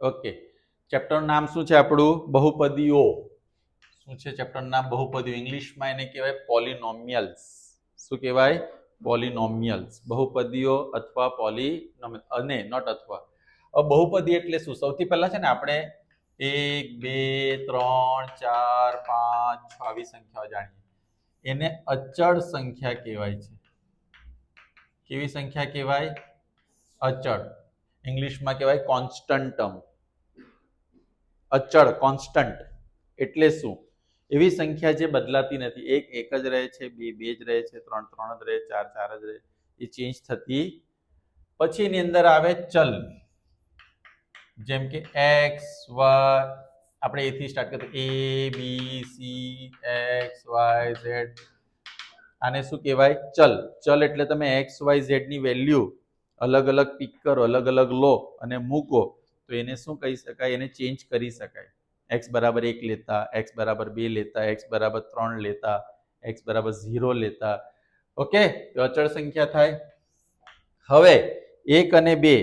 Okay. ચેપ્ટરનું નામ શું છે આપણું? બહુપદીઓ. શું છે ચેપ્ટરનું નામ બહુપદીઓ? ઇંગ્લિશમાં એને કહેવાય પોલિનોમિયલ્સ શું કહેવાય? પોલિનોમિયલ્સ બહુપદીઓ અથવા પોલિનોમિયલ અને નોટ અથવા. બહુપદી એટલે શું? સૌથી પહેલાં છે ને આપણે એક, બે, ત્રણ, ચાર, પાંચ, છ આવી સંખ્યાઓ જાણીએ. એને અચળ સંખ્યા કહેવાય છે. કેવી સંખ્યા કહેવાય? અચળ. ઇંગ્લિશમાં કહેવાય કોન્સ્ટન્ટમ. અચળ કોન્સ્ટન્ટ એટલે શું? એવી સંખ્યા જે બદલાતી નથી. એક એક જ રહે છે, બે બે જ રહે છે, ત્રણ ત્રણ જ રહે, ચાર ચાર જ રહે. એ ચેન્જ થતી પછી એની અંદર આવે ચલ. જેમ કે એક્સ વાય આપણે એથી સ્ટાર્ટ કરીએ A B C X Y Z આને શું કહેવાય? ચલ. ચલ એટલે તમે એક્સ વાય ઝેડની વેલ્યુ અલગ અલગ પિક કરો અલગ અલગ લો અને મૂકો. તો એને શું કહી શકાય? એને ચેન્જ કરી શકાય. એક્સ બરાબર એક લેતા એક્સ બરાબર બે લેતા એક્સ બરાબર ત્રણ લેતા એક્સ બરાબર ઝીરો લેતા. ઓકે તો અચળ સંખ્યા થાય. હવે, એક અને બે.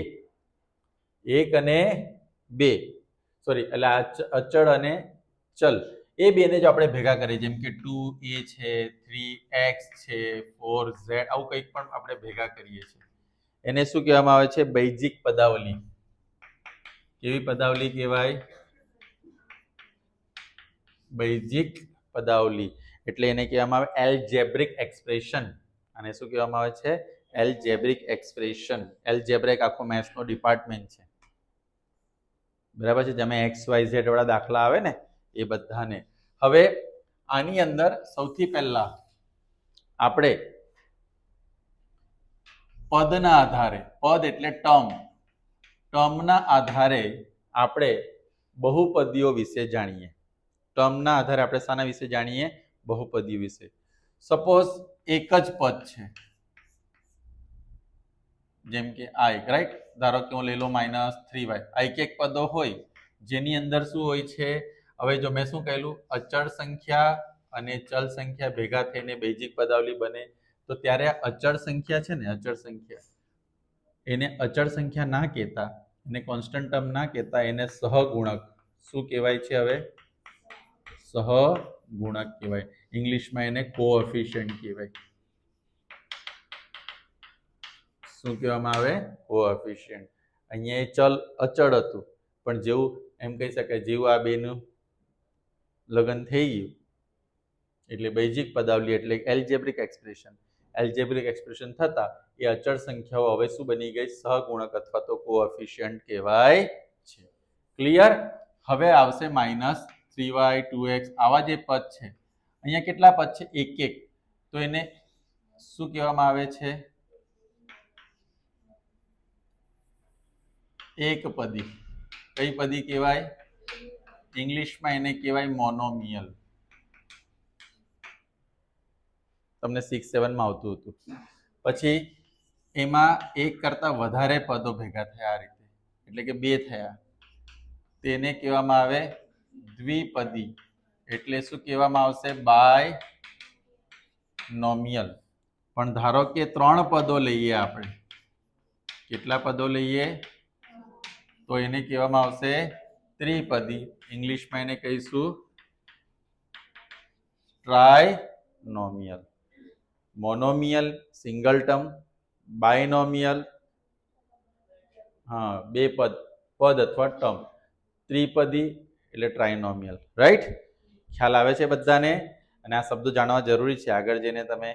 એક અને બે. સોરી એટલે અચળ અને ચલ. એ બેને જો આપણે ભેગા કરીએ. જેમ કે ટુ એ છે થ્રી એક્સ છે ફોર ઝેડ આવું કંઈક પણ આપણે ભેગા કરીએ છીએ. એને શું કહેવામાં આવે છે? બૈજિક પદાવલી. કેવી પદાવલી કહેવાય? બૈજિક પદાવલી. એટલે એને કહેવામાં આવે એલજેબ્રિક એક્સપ્રેશન અને શું કહેવામાં આવે છે? એલજેબ્રિક એક્સપ્રેશન એલજેબ્રિક આખો મેથ્સનો ડિપાર્ટમેન્ટ છે. બરાબર છે? જેમાં એક્સ વાય ઝેડ વાળા દાખલા આવે ને, એ બધાને. હવે આની અંદર સૌથી પહેલા આપણે પદના આધારે, પદ એટલે ટર્મ. ટર્મના આધારે આપણે બહુપદીઓ વિશે જાણીએ. ટર્મના આધારે આપણે શાના વિશે જાણીએ? બહુપદીઓ વિશે. સપોઝ એક જ પદ છે. જેમ કે આ એક રાઈટ ધારો કે હું લઈ લઉં માઇનસ થ્રી વાય આ એક એક પદો હોય, જેની અંદર શું હોય છે? હવે જો મેં શું કહેલું? અચળ સંખ્યા અને ચલ સંખ્યા ભેગા થઈને બેઝિક પદાવલી બને. તો ત્યારે અચળ સંખ્યા છે ને? અચળ સંખ્યા. એને અચળ સંખ્યા ના કહેતા, એને કોન્સ્ટન્ટ ટર્મ ના કહેતા, એને સહગુણક. શું કહેવાય છે હવે? સહગુણક કહેવાય. ઇંગ્લિશમાં એને કોઓફિશિયન્ટ કહેવાય. શું કહેવામાં આવે? કોઓફિશિયન્ટ અહીંયા એ ચલ અચળ હતું. પણ જેવું, એમ કહી શકાય, જેવું આ બેનું લગ્ન થઈ ગયું. એટલે બેઝિક પદાવલી, એટલે એલ્જેબ્રિક એક્સપ્રેશન એલ્જેબ્રિક એક્સપ્રેશન થતા એ અચળ સંખ્યાઓ હવે શું બની ગઈ? સહગુણક અથવા તો કોએફિશિયન્ટ કહેવાય છે. ક્લિયર હવે આવશે minus three Y two X આવા જે પદ છે, અહીંયા કેટલા પદ છે? એક એક. તો એને શું કહેવામાં આવે છે? એક પદી. કઈ પદી કહેવાય? ઇંગ્લિશમાં એને કહેવાય મોનોમિયલ તમને સિક્સ સેવનમાં આવતું હતું. પછી એમાં એક કરતાં વધારે પદો ભેગા થયા આ રીતે. એટલે કે બે થયા. તેને કહેવામાં આવે દ્વિપદી. એટલે શું કહેવામાં આવશે? બાય નોમિયલ પણ ધારો કે ત્રણ પદો લઈએ આપણે. કેટલા પદો લઈએ? તો એને કહેવામાં આવશે ત્રિપદી. ઇંગ્લિશમાં એને કહીશું. ટ્રાયનોમિયલ મોનોમિયલ સિંગલ ટર્મ બાયનોમિયલ હા, બે પદ પદ અથવા ટર્મ ત્રિપદી એટલે ટ્રાયનોમિયલ રાઈટ ખ્યાલ આવે છે બધાને? અને આ શબ્દો જાણવા જરૂરી છે. આગળ જઈને તમે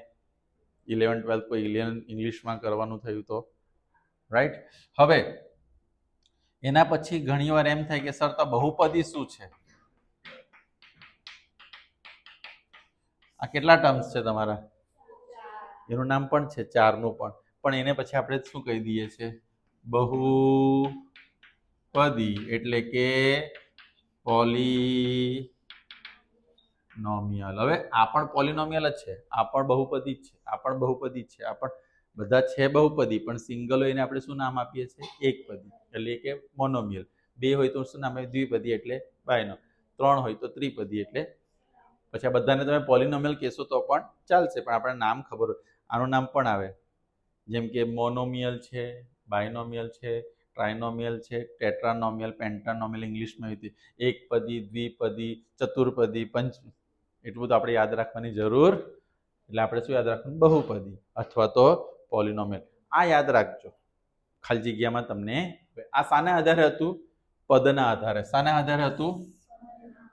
ઇલેવન ટ્વેલ્થ કોઈ ઇલિયન ઇંગ્લિશમાં કરવાનું થયું તો. રાઈટ હવે, એના પછી ઘણીવાર એમ થાય કે સર તો બહુપદી શું છે? આ કેટલા ટર્મ્સ છે તમારા? એનું નામ પણ છે, ચારનું પણ. પણ એને પછી આપણે શું કહી દઈએ છીએ બહુપદી એટલે કે પોલીનોમિયલ. હવે આ પણ પોલિનોમિયલ જ છે. આ પણ બહુપદી જ છે. આ પણ બહુપદી છે. આ પણ બધા છે બહુપદી, પણ સિંગલ હોય એને આપણે શું નામ આપીએ છીએ? એકપદી. એટલે કે મોનોમિયલ. બે હોય તો શું નામ દ્વિપદી એટલે બાયનો. ત્રણ હોય તો ત્રિપદી એટલે. પછી આ બધાને તમે પોલિનોમિયલ કહેશો તો પણ ચાલશે, પણ આપણે નામ ખબર હોય. આનું નામ પણ આવે. જેમ કે મોનોમિયલ છે, બાયનોમિયલ છે ટ્રાઇનોમિયલ છે, ટેટ્રાનોમિયલ, પેન્ટાનોમિયલ, ઇંગ્લિશમાં હતી એકપદી, દ્વિપદી, ચતુર્પદી, પંચ એટલું તો આપણે યાદ રાખવાની જરૂર. એટલે આપણે શું યાદ રાખવાનું? બહુપદી અથવા તો પોલિનોમિયલ. આ યાદ રાખજો. ખાલી જગ્યામાં તમને આ શાના આધારે હતું? પદના આધારે. શાના આધારે હતું?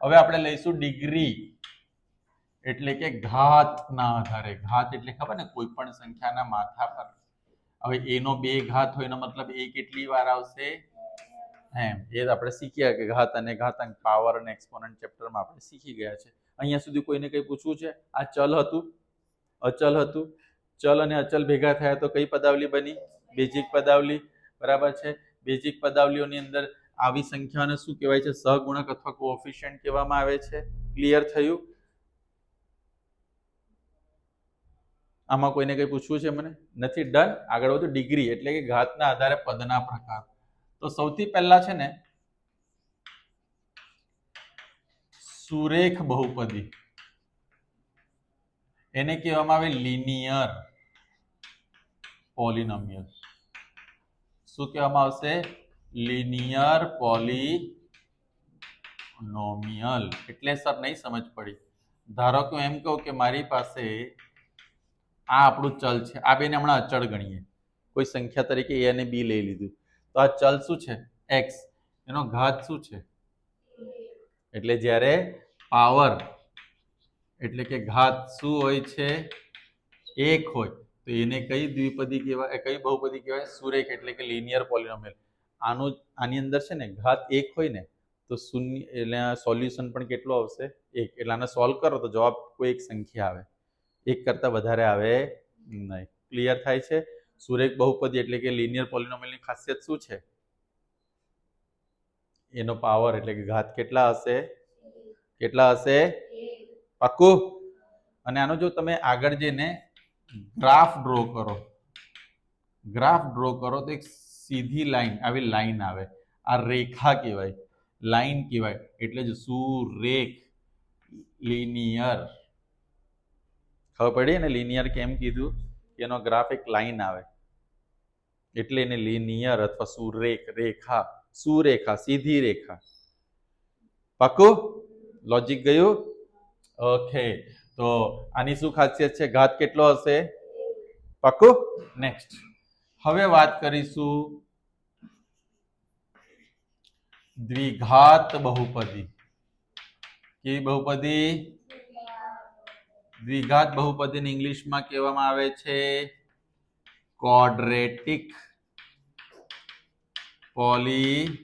હવે આપણે લઈશું ડિગ્રી. એટલે કે ઘાતના આધારે, ઘાત એટલે ખબર ને કોઈ પણ સંખ્યાના માથા પર. હવે એનો બે ઘાત હોય એનો મતલબ એ કેટલી વાર આવશે? એમ, એ આપણે શીખ્યા કે ઘાત અને ઘાતાંક પાવર અને એક્સપોનન્ટ ચેપ્ટરમાં આપણે શીખી ગયા છે. અહીંયા સુધી કોઈને કંઈ પૂછવું છે? આ ચલ હતું? અચલ હતું? ચલ અને અચલ ભેગા થયા તો કઈ પદાવલી બની? બેઝિક પદાવલી, બરાબર છે? બેઝિક પદાવલીઓની અંદર આવી સંખ્યાને શું કહેવાય છે? સહગુણક અથવા કોઓફિશિયન્ટ કહેવામાં આવે છે? ક્લિયર થયું? આમાં કોઈને કંઈ પૂછવું છે મને? નથી, ડન. આગળ વધુ. ડિગ્રી, એટલે કે ઘાતના આધારે પદના પ્રકાર. તો સૌથી પહેલા છે ને, સુરેખ બહુપદી. એને કહેવામાં આવે લિનિયર પોલિનોમિયલ. શું કહેવામાં આવશે? Linear polynomial. એટલે સર, નહીં સમજ પડી. ધારો કે હું એમ કહું કે મારી પાસે આ આપણું ચલ છે. આ બેને હમણાં અચળ ગણીએ. કોઈ સંખ્યા તરીકે એ અને બી લઈ લીધું. તો આ ચલ શું છે? એક્સ. એનો ઘાત શું છે? એટલે જ્યારે પાવર એટલે કે ઘાત શું હોય છે? એક હોય. તો એને કઈ દ્વિપદી કહેવાય કઈ બહુપદી કહેવાય? સુરેખ એટલે કે લિનિયર પોલિનોમિયલ આનું આની અંદર છે ને ઘાત એક હોય ને, તો શૂન્ય એટલે સોલ્યુશન પણ કેટલો આવશે? એક. એટલે આને સોલ્વ કરો તો જવાબ કોઈ એક સંખ્યા આવે. એક કરતાં વધારે આવે નહીં. ક્લિયર થાય છે? સુરેખ બહુપદી એટલે કે લિનિયર પોલિનોમિયલની ખાસિયત શું છે? એનો પાવર એટલે કે ઘાત કેટલા હશે? કેટલા હશે? પાક્કું? અને આનો જો તમે આગળ જઈને ગ્રાફ ડ્રો કરો. ગ્રાફ ડ્રો કરો તો એક સીધી લાઈન આવી લાઈન આવે. આ રેખા કહેવાય. લાઈન કહેવાય. એટલે જ સુરેખ લિનિયર ખબર પડી અને લિનિયર કેમ કીધું? એનો ગ્રાફ એક લાઈન આવે. એટલે એને લિનિયર અથવા સુરેખ, રેખા, સુરેખા, સીધી રેખા. પાકું? લોજિક ગયું? ઓકે તો આની શું ખાસિયત છે? ઘાત કેટલો હશે? પાકું? નેક્સ્ટ હવે વાત કરીશું દ્વિઘાત બહુપદી. કેવી બહુપદી? દ્વિઘાત બહુપદીને ઇંગ્લિશમાં કહેવામાં આવે છે કોડરેટિક પોલીનોમિયલ.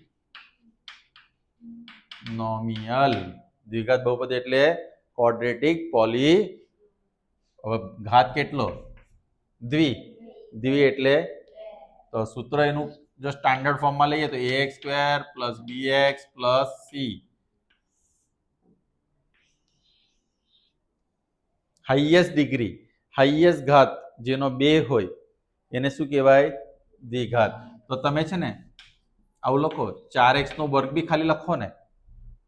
દ્વિઘાત બહુપદી એટલે કોડ્રેટિક પોલી ઘાત કેટલો? દ્વિ. દ્વિ એટલે તો સૂત્ર એનું જો સ્ટાન્ડર્ડ ફોર્મમાં લઈએ તો A X square plus B X plus C. Highest degree, highest ઘાત જેનો બે હોય, એને શું કહેવાય? દ્વિઘાત. તો તમે છે ને, આવું લખો, ચાર એક્સનો વર્ગ બી ખાલી લખો ને,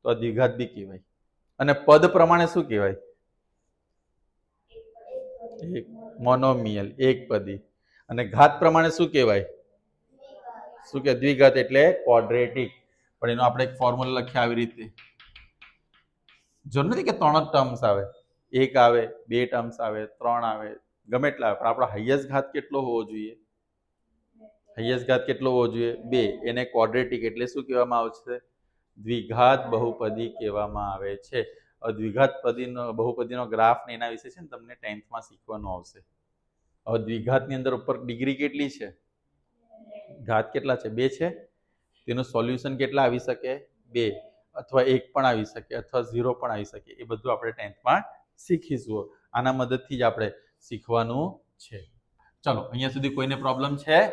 તો દ્વિઘાત બી કહેવાય. અને પદ પ્રમાણે શું કહેવાય? એક મોનોમિયલ, એક પદી. અને ઘાત પ્રમાણે શું કહેવાય? શું કે, દ્વિઘાત એટલે ક્વોડ્રેટિક. પણ એનો આપણે એક ફોર્મ્યુલા લખ્યા આવી રીતે. જરૂર નથી કે ત્રણ જ ટર્મ્સ આવે? એક આવે, બે ટર્મ્સ આવે, ત્રણ આવે, ગમે એટલા આવે. પણ આપણો હાઈએસ્ટ ઘાત કેટલો હોવો જોઈએ? હાઈએસ્ટ ઘાત કેટલો હોવો જોઈએ? બે. એને ક્વોડ્રેટિક એટલે શું કહેવામાં આવશે દ્વિઘાત બહુપદી કહેવામાં આવે છે. દ્વિઘાત પદીનો, બહુપદીનો ગ્રાફ ને એના વિશે છે ને તમને ટેન્થમાં શીખવાનું આવશે. હવે દ્વિઘાતની અંદર ઉપર ડિગ્રી કેટલી છે? ઘાત કેટલા છે? બે છે? તેનું સોલ્યુશન કેટલા આવી શકે? બે. અથવા એક પણ આવી શકે, અથવા ઝીરો પણ આવી શકે. એ બધું આપણે ટેન્થમાં શીખીશું. આના મદદથી જ આપણે શીખવાનું છે. ચલો, અહીંયા સુધી કોઈને પ્રોબ્લેમ છે?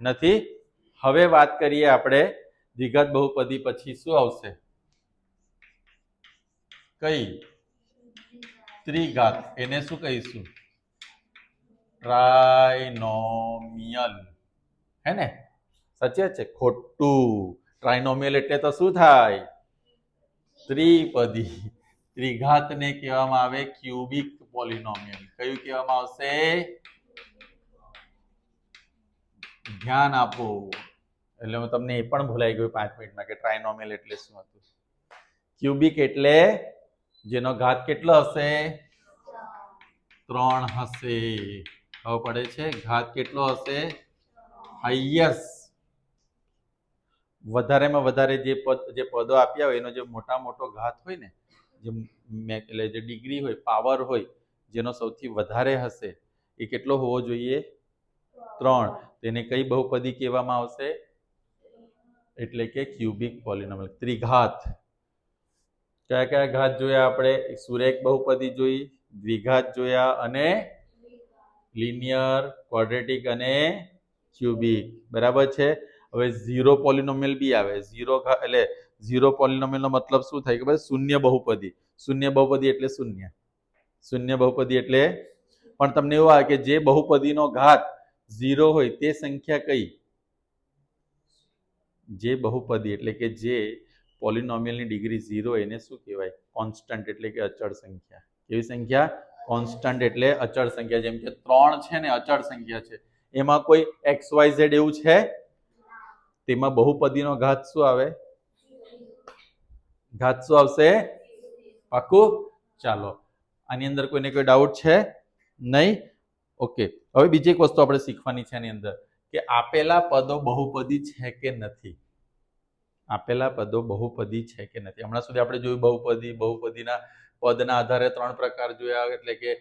નથી? હવે વાત કરીએ આપણે દ્વિઘાત બહુપદી પછી શું આવશે? કઈ? ત્રિઘાત. એને શું કહીશું? ટ્રાયનોમિયલ. હે ને? સાચે છે? ખોટું. ટ્રાઇનોમિયલ એટલે તો શું થાય? ત્રિપદી. ત્રિઘાતને કહેવામાં આવે ક્યુબિક પોલિનોમિયલ. કયું કહેવામાં આવશે? ધ્યાન આપો. એટલે હું તમને એ પણ ભૂલાઈ ગયું પાંચ મિનિટમાં કે ટ્રાઇનોમિયલ એટલે શું હતું? ક્યુબિક એટલે જેનો ઘાત કેટલો હશે? ત્રણ હશે. ખબર પડે છે? ઘાત કેટલો હશે? હાઈએસ્ટ. વધારેમાં વધારે જે પદ જે પદો આપ્યા હોય, એનો જે મોટા મોટો ઘાત હોય ને જે એટલે જે ડિગ્રી હોય, પાવર હોય, જેનો સૌથી વધારે હશે, એ કેટલો હોવો જોઈએ? ત્રણ. તેને કઈ બહુપદી કહેવામાં આવશે? એટલે કે ક્યુબિક પોલિનોમિયલ. ત્રિઘાત. કયા કયા ઘાત જોયા આપણે? સુરેખ બહુપદી જોઈ, દ્વિઘાત જોયા અને લિનિયર, ક્વોડ્રેટિક અને ક્યુબિક. બરાબર છે? હવે ઝીરો પોલિનોમિયલ બી આવે. ઝીરો એટલે ઝીરો પોલિનોમિયલનો મતલબ શું થાય? ખબર? શૂન્ય બહુપદી. શૂન્ય બહુપદી એટલે શૂન્ય. શૂન્ય બહુપદી એટલે પણ તમને એવું આવે કે જે બહુપદીનો ઘાત ઝીરો હોય તે સંખ્યા કઈ? જે બહુપદી એટલે કે જે પોલિનોમિયલની ડિગ્રી ઝીરો એને શું કહેવાય? કોન્સ્ટન્ટ એટલે કે અચળ સંખ્યા. કેવી સંખ્યા? કોન્સ્ટન્ટ એટલે અચળ સંખ્યા. જેમ કે ત્રણ છે ને અચળ સંખ્યા છે. એમાં કોઈ એક્સ વાય ઝેડ એવું છે? તેમાં બહુપદીનો ઘાત શું આવે? ઘાત શું આવશે. પાકું? ચાલો. આની અંદર કોઈને કોઈ ડાઉટ છે? નહીં? ઓકે હવે બીજી એક વસ્તુ આપણે શીખવાની છે આની અંદર કે આપેલા પદો બહુપદી છે કે નથી? આપેલા પદો બહુપદી છે કે નથી? હમણાં સુધી આપણે જોયું બહુપદી, બહુપદીના પદના આધારે ત્રણ પ્રકાર જોયા, એટલે કે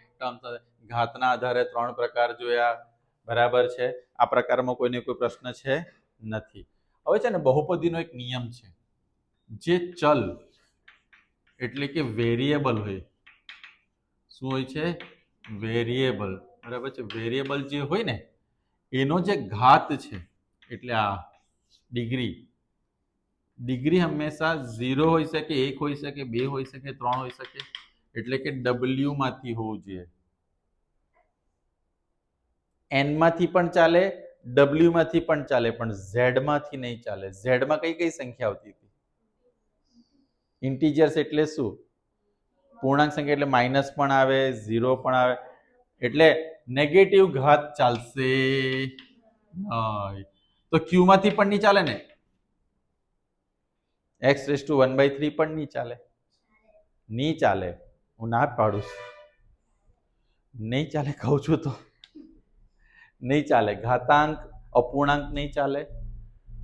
ઘાતના આધારે ત્રણ પ્રકાર જોયા. બરાબર છે? આ પ્રકારમાં કોઈને કોઈ પ્રશ્ન છે? નથી. હવે છે ને બહુપદીનો એક નિયમ છે. જે ચલ એટલે કે વેરિયેબલ હોય. શું હોય છે? વેરિયેબલ. બરાબર છે? વેરિયેબલ જે હોય ને, એનો જે ઘાત છે, એટલે આ ડિગ્રી. ડિગ્રી હંમેશા ઝીરો હોઈ શકે, એક હોઈ શકે, બે હોઈ શકે, ત્રણ હોઈ શકે, એટલે કે ડબલ્યુમાંથી હોવું જોઈએ. એનમાંથી પણ ચાલે ડબલ્યુમાંથી પણ ચાલે, પણ ઝેડમાંથી નહીં ચાલે. ઝેડમાં કઈ કઈ સંખ્યા આવતી હતી? ઇન્ટીજર્સ એટલે શું? પૂર્ણાંક સંખ્યા એટલે માઇનસ પણ આવે, ઝીરો પણ આવે. એટલે નેગેટિવ ઘાત ચાલશે. તો ક્યુ માંથી પણ નહીં ચાલે ને? X raise to one by three પણ નહીં ચાલે? નહીં ચાલે. હું ના પાડું છું. નહીં ચાલે કહું છું તો. નહીં ચાલે. ઘાતાંક, અપૂર્ણાંક નહીં ચાલે.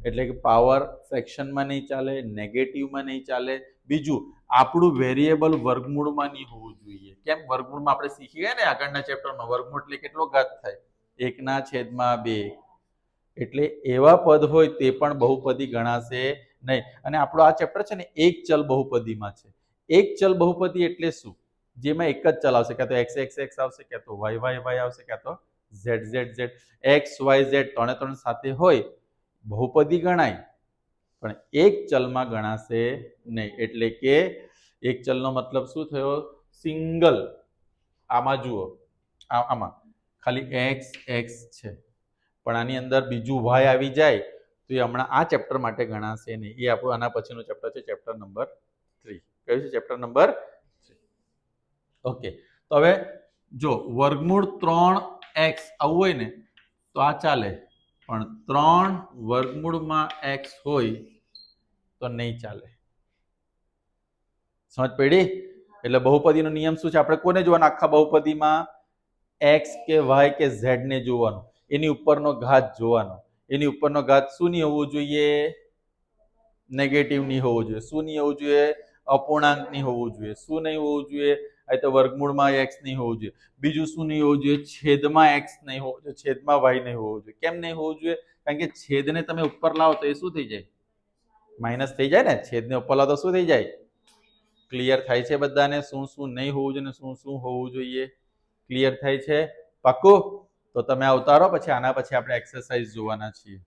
એટલે કે પાવર સેક્શનમાં નહીં ચાલે, નેગેટિવમાં નહીં ચાલે. બીજું, આપણું વેરિયેબલ વર્ગમૂળમાં નહીં હોવું જોઈએ. કેમ? વર્ગમૂળમાં આપણે શીખી ગયા ને આગળના ચેપ્ટરમાં વર્ગમૂળ એટલે કેટલો ઘાત થાય? એકના છેદમાં બે. એટલે એવા પદ હોય તે પણ બહુપદી ગણાશે નહીં. અને આપણો આ ચેપ્ટર છે ને, એક ચલ બહુપદીમાં છે. એક ચલ બહુપદી એટલે શું? જેમાં એક જ ચલ આવશે. ક્યાં તો એક્સ એક્સ એક્સ આવશે, ક્યાં તો વાય વાય વાય આવશે, ક્યાં તો Z Z Z X Y Z ત્રણે ત્રણ સાથે હોય, બહુપદી ગણાય. પણ એક ચલમાં ગણાશે નહીં. એટલે કે એક ચલનો મતલબ શું થયો? સિંગલ. આમાં જુઓ. આમાં. ખાલી એક્સ એક્સ છે. પણ આની અંદર બીજું વાય આવી જાય તો એ હમણાં આ ચેપ્ટર માટે ગણાશે નહીં. એ આપણું આના પછીનું ચેપ્ટર છે ચેપ્ટર નંબર થ્રી કયું છે? ચેપ્ટર નંબર ઓકે તો હવે જો વર્ગમૂળ ત્રણ એક્સ આવું હોય ને, તો આ ચાલે. પણ ત્રણ વર્ગમૂળમાં એક્સ હોય તો નહીં ચાલે. સમજ પડી? એટલે બહુપદીનો નિયમ શું છે? આપણે કોને જોવાનું? આખા બહુપદીમાં એક્સ કે વાય કે ઝેડ ને જોવાનું. એની ઉપરનો ઘાત જોવાનો. એની ઉપરનો ઘાત શું નહીં હોવું જોઈએ? નેગેટિવ નહીં હોવું જોઈએ. શું નહીં હોવું જોઈએ? અપૂર્ણાંક નહીં હોવું જોઈએ. શું નહીં હોવું જોઈએ? આ તો વર્ગમૂળમાં એક્સ નહીં હોવું જોઈએ. બીજું શું નહીં હોવું જોઈએ? છેદમાં એક્સ નહીં હોવું જોઈએ. છેદમાં વાય નહીં હોવું જોઈએ. કેમ નહીં હોવું જોઈએ? કારણ કે છેદને તમે ઉપર લાવો તો એ શું થઈ જાય? માઇનસ થઈ જાય ને? છેદને ઉપર લાવો તો શું થઈ જાય? ક્લિયર થાય છે બધાને? શું શું નહીં હોવું જોઈએ શું શું હોવું જોઈએ? ક્લિયર થાય છે? પાક્કું? તો તમે આ ઉતારો પછી આના પછી આપણે એક્સરસાઇઝ જોવાના છીએ.